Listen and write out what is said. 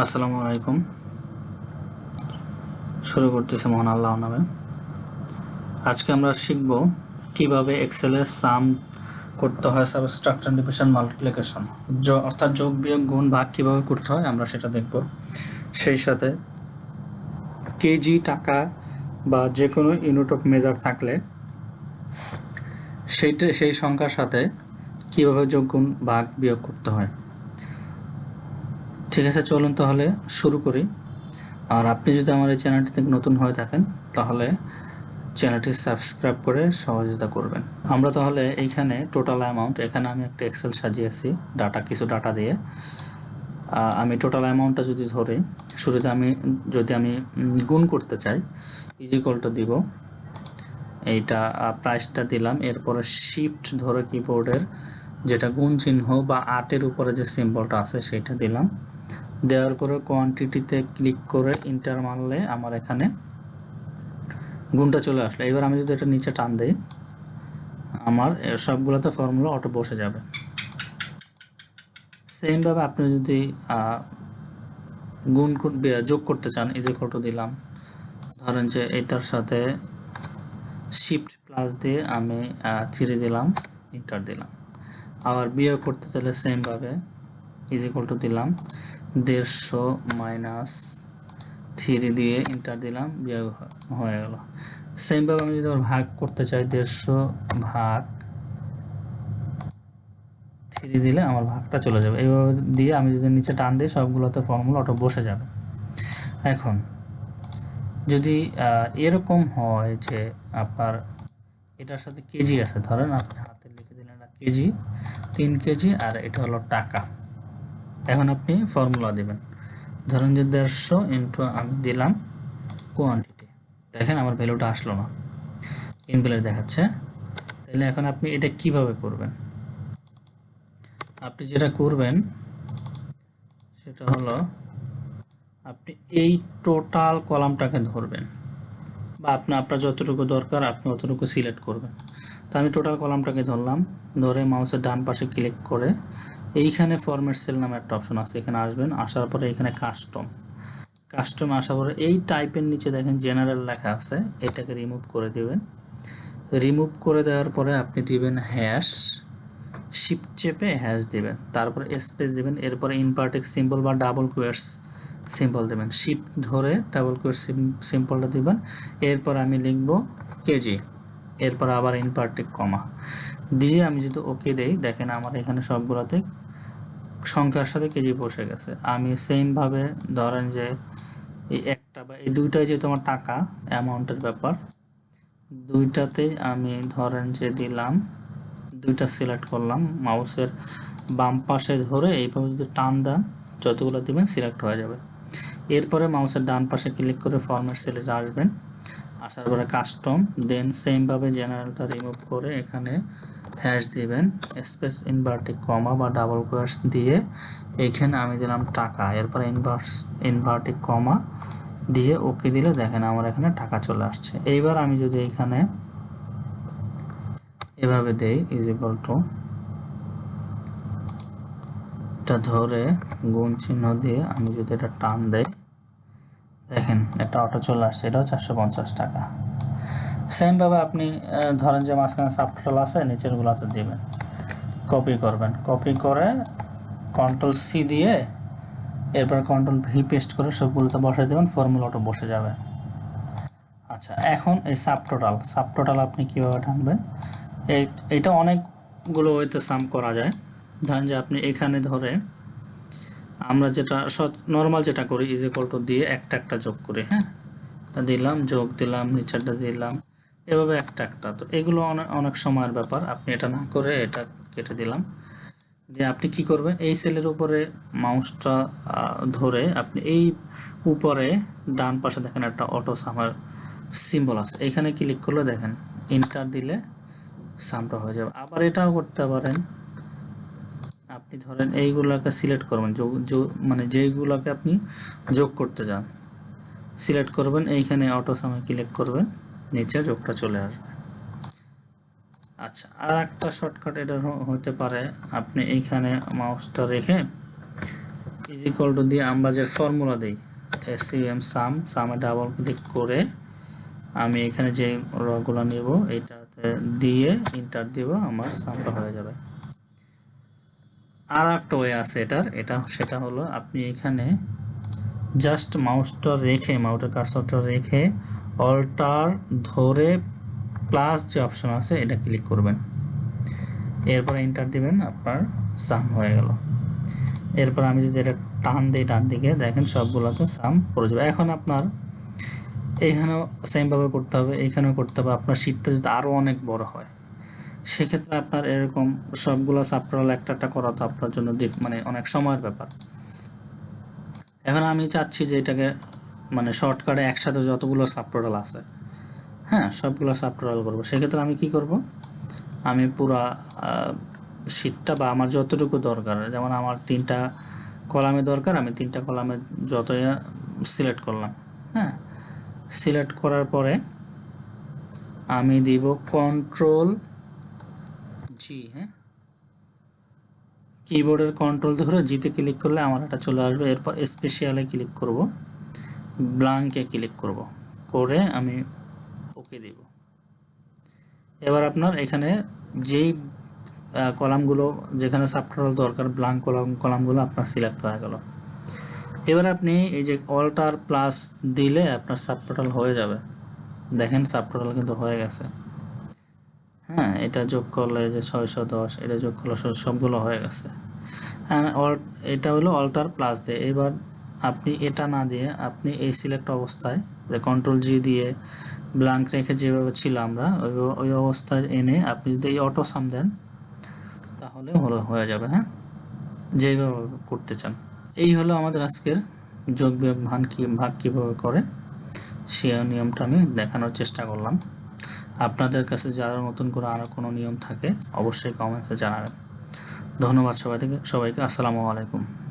আসসালামু আলাইকুম। শুরু করতেছি মহান আল্লাহ নামে। আজকে আমরা শিখব কীভাবে এক্সেলের সাম করতে হয় সাবস্ট্রাকচার ডিভিশন মাল্টিপ্লিকেশন অর্থাৎ যোগ, বিয়োগ, গুণ, ভাগ কীভাবে করতে হয় আমরা সেটা দেখব। সেই সাথে কেজি, টাকা বা যে কোনো ইউনিট অফ মেজার থাকলে সেইটা, সেই সংখ্যার সাথে কীভাবে যোগ, গুণ, ভাগ, বিয়োগ করতে হয়। ঠিক আছে, চলুন তাহলে শুরু করি। আর আপনি যদি আমার এই চ্যানেলটিতে নতুন হয়ে থাকেন, তাহলে চ্যানেলটি সাবস্ক্রাইব করে সহযোগিতা করবেন। আমরা তাহলে এইখানে টোটাল অ্যামাউন্ট এখানে আমি একটা এক্সেল সাজিয়েছি ডাটা কিছু ডাটা দিয়ে। আমি টোটাল অ্যামাউন্টটা যদি ধরি, শুরুতে আমি, যদি আমি গুণ করতে চাই ইজিকলটা দিব। এইটা প্রাইসটা দিলাম, এরপরে শিফট ধরে কিবোর্ডের যেটা গুণ চিহ্ন বা আটের উপরে যে সিম্বলটা আছে সেটা দিলাম। দেওয়ার পরে কোয়ান্টিটিতে ক্লিক করে ইন্টার মারলে আমার এখানে গুণটা চলে আসলো। এবার আমি যদি এটা নিচে টান দিই, আমার সবগুলোতে ফর্মুলা অটো বসে যাবে। সেমভাবে আপনি যদি গুণ যোগ করতে চান ইজ টু দিলাম, ধরেন যে এটার সাথে শিফট প্লাস দিয়ে আমি ছিঁড়ে দিলাম ইন্টার দিলাম। আবার বিয়োগ করতে চাইলে সেমভাবে ইজ টু দিলাম। দেড়শো মাইনাস থ্রি দিয়ে ইন্টার দিলাম, বিয়োগ হয়ে গেল। সেমভাবে আমি যদি আবার ভাগ করতে চাই, দেড়শো ভাগ থ্রি দিলে আমার ভাগটা চলে যাবে। এইভাবে দিয়ে আমি যদি নিচে টান দিই, সবগুলোতে ফর্মুলা অটো বসে যাবে। এখন, যদি এরকম হয় যে আপনার এটার সাথে কেজি আছে, ধরেন আপনি হাতে লিখে দিলেন কেজি, তিন কেজি, আর এটা হলো টাকা। এখন আপনি ফর্মুলা দিবেন। ধরেন যে দেড়শো ইন্টু আমি দিলাম কোয়ান্টিটি দেখেন আমার ভ্যালুটা আসলো না। ইনভ্যালিড দেখাচ্ছে। তাহলে এখন আপনি এটা কীভাবে করবেন? আপনি যেটা করবেন, সেটা হলো আপনি এই টোটাল কলামটাকে ধরবেন। বা আপনি, আপনার যতটুকু দরকার, আপনি অতটুকু সিলেক্ট করবেন। তো আমি টোটাল কলামটাকে ধরলাম। ধরে মাউসের ডান পাশে ক্লিক করে এইখানে ফরম্যাট সেল নামে একটা অপশন আছে, এখানে আসবেন, আসার পরে এখানে কাস্টম কাস্টম আসার পরে এই টাইপের নিচে দেখেন জেনারেল লেখা আছে, এটাকে রিমুভ করে দেবেন। রিমুভ করে দেওয়ার পরে আপনি দিবেন হ্যাশ শিপ চেপে হ্যাশ দিবেন। তারপরে স্পেস দিবেন, এরপরে ইনপার্টিক সিম্বল বা ডাবল কোয়ার্স সিম্বল দেবেন। শিপ ধরে ডাবল কোয়ার্স সিম্বলটা দিবেন। এরপর আমি লিখব কেজি এরপর আবার ইনপার্টিক কমা দিয়ে আমি যদি ওকে দেই, দেখেন আমার এখানে সবগুলোতে সংখ্যার সাথে কেজি বসে গেছে। আমি সেমভাবে ধরেন যে এই একটা বা এই দুইটাই যেহেতু আমার টাকা অ্যামাউন্টের ব্যাপার, দুইটাতেই আমি ধরেন যে দিলাম, দুইটা সিলেক্ট করলাম মাউসের বাম পাশে ধরে এইভাবে যদি টান দেন, যতগুলো দিবেন সিলেক্ট হয়ে যাবে। এরপরে মাউসের ডান পাশে ক্লিক করে ফরম্যাট সেলে আসবেন, আসার পরে কাস্টম দেন সেমভাবে জেনারেলটা রিমুভ করে এখানে হ্যাশ দিবেন স্পেস ইনভার্টিক কমা বা ডাবল কোয়ার্স দিয়ে এখানে আমি দিলাম টাকা, এরপরে ইনভার্স ইনভার্টিক কমা দিয়ে ওকে দিলে দেখেন আমার এখানে টাকা চলে আসছে। এইবার আমি যদি এখানে এভাবে দেই ইজ ইকুয়াল টু এটা ধরে গুণ চিহ্ন দিয়ে আমি যদি এটা টান দেই, দেখেন এটা অটো চলে আসছে, এটাও চারশো পঞ্চাশ টাকা। সেমভাবে আপনি ধরেন যে মাঝখানে সাবটোটাল আছে নিচের গুলাতে দিবেন। কপি করবেন। কপি করে কন্ট্রোল সি দিয়ে এরপর কন্ট্রোল ভি পেস্ট করে সবগুলোতে বসাই দেবেন ফর্মুলা অটো বসে যাবে। আচ্ছা এখন এই সাবটোটাল সাবটোটাল আপনি কীভাবে টানবেন? এটা অনেকগুলো ওয়েতে সাম করা যায়। ধরেন যে আপনি এখানে ধরে আমরা যেটা নর্মাল যেটা করি ইজ ইকুয়াল টু দিয়ে একটা একটা যোগ করি হ্যাঁ? দিলাম, যোগ দিলাম, নিচেরটা দিলাম। এভাবে একটা একটা। তো এগুলো অনেক অনেক সময়ের ব্যাপার। আপনি এটা না করে এটা কেটে দিলাম। যে আপনি কি করবেন, এই সেলের উপরে মাউসটা ধরে আপনি এই উপরে ডান পাশে দেখেন একটা অটো সামার সিম্বল আছে। এখানে ক্লিক করলে দেখেন ইন্টার দিলে সামটা হয়ে যাবে। আবার এটাও করতে পারেন। আপনি ধরেন এইগুলোকে সিলেক্ট করবেন। মানে যেইগুলোকে আপনি যোগ করতে চান। সিলেক্ট করবেন, এইখানে অটো সামে ক্লিক করবেন। নিচে যোগটা চলে আসবে। আচ্ছা আর একটা শর্টকাট এটা হতে পারে। আপনি এইখানে মাউসটা রেখে ইজ ইকুয়াল টু দিয়ে আমরা যে ফর্মুলা দিই এম সাম সামে ডাবল ক্লিক করে আমি এখানে যে রগুলো নেব, এটাতে দিয়ে ইন্টার দিব, আমার সামটা হয়ে যাবে। আর একটা ওয়ে আছে এটার, এটা, সেটা হলো আপনি এখানে জাস্ট মাউসটা রেখে মাউসের কার্সরটা রেখে অল্টার ধরে প্লাস যে অপশন আছে, এটা ক্লিক করবেন। এরপর এন্টার দিবেন, আপনার সাম হয়ে গেল। এরপর আমি যদি এটা টান দিই টান দিকে, দেখেন সবগুলোতে সাম পড়ে যাবে। এখন আপনার এইখানেও সেমভাবে করতে হবে এইখানেও করতে হবে। আপনার শীতটা যদি আরও অনেক বড় হয়, সেক্ষেত্রে আপনার এরকম সবগুলো সাবটোটাল একটা একটা করা তো আপনার জন্য মানে অনেক সময়ের ব্যাপার। এখন আমি চাচ্ছি যে এটাকে মানে শর্টকাটে একসাথে যতগুলো সাবটোটাল আছে হ্যাঁ সবগুলো সাবটোটাল করব। সেক্ষেত্রে আমি কি করব? আমি পুরা শীটটা বা আমার যতটুকু দরকার, যেমন আমার তিনটা কলামে দরকার, আমি তিনটা কলামে যতই সিলেক্ট করলাম হ্যাঁ সিলেক্ট করার পরে আমি দিব কন্ট্রোল জি হ্যাঁ। কিবোর্ডের কন্ট্রোল ধরে জিতে ক্লিক করলে আমার এটা চলে আসবে, এরপর স্পেশালে ক্লিক করব। ব্লাঙ্কে ক্লিক করব। করে আমি ওকে দেব। এবার আপনার এখানে যেই কলামগুলো যেখানে সাবটোটাল দরকার ব্লাঙ্ক কলাম, কলামগুলো আপনার সিলেক্ট হয়ে গেল। এবার আপনি এই যে অল্টার প্লাস দিলে আপনার সাবটোটাল হয়ে যাবে। দেখেন সাবটোটাল কিন্তু হয়ে গেছে। হ্যাঁ এটা যোগ করলে যে ছয়শো দশ, এটা যোগ করলে সবগুলো হয়ে গেছে। হ্যাঁ এটা হলো অল্টার প্লাস দিয়ে। এবার আপনি এটা না দিয়ে আপনি এই সিলেক্ট অবস্থায় কন্ট্রোল জি দিয়ে ব্ল্যাঙ্ক রেখে যেভাবে ছিল আমরা ওই অবস্থায় এনে আপনি যদি এই অটো সাম দেন, তাহলে হলো হয়ে যাবে হ্যাঁ? যেভাবে করতে চান। এই হলো আমাদের আজকের যোগ বিয়োগ ভাগ কি, ভাগ কীভাবে করে, সে নিয়মটা আমি দেখানোর চেষ্টা করলাম। আপনাদের কাছে যারা নতুন করে আরও কোনো নিয়ম থাকে, অবশ্যই কমেন্টসে জানাবেন। ধন্যবাদ সবাই থেকে সবাইকে, আসসালামু আলাইকুম।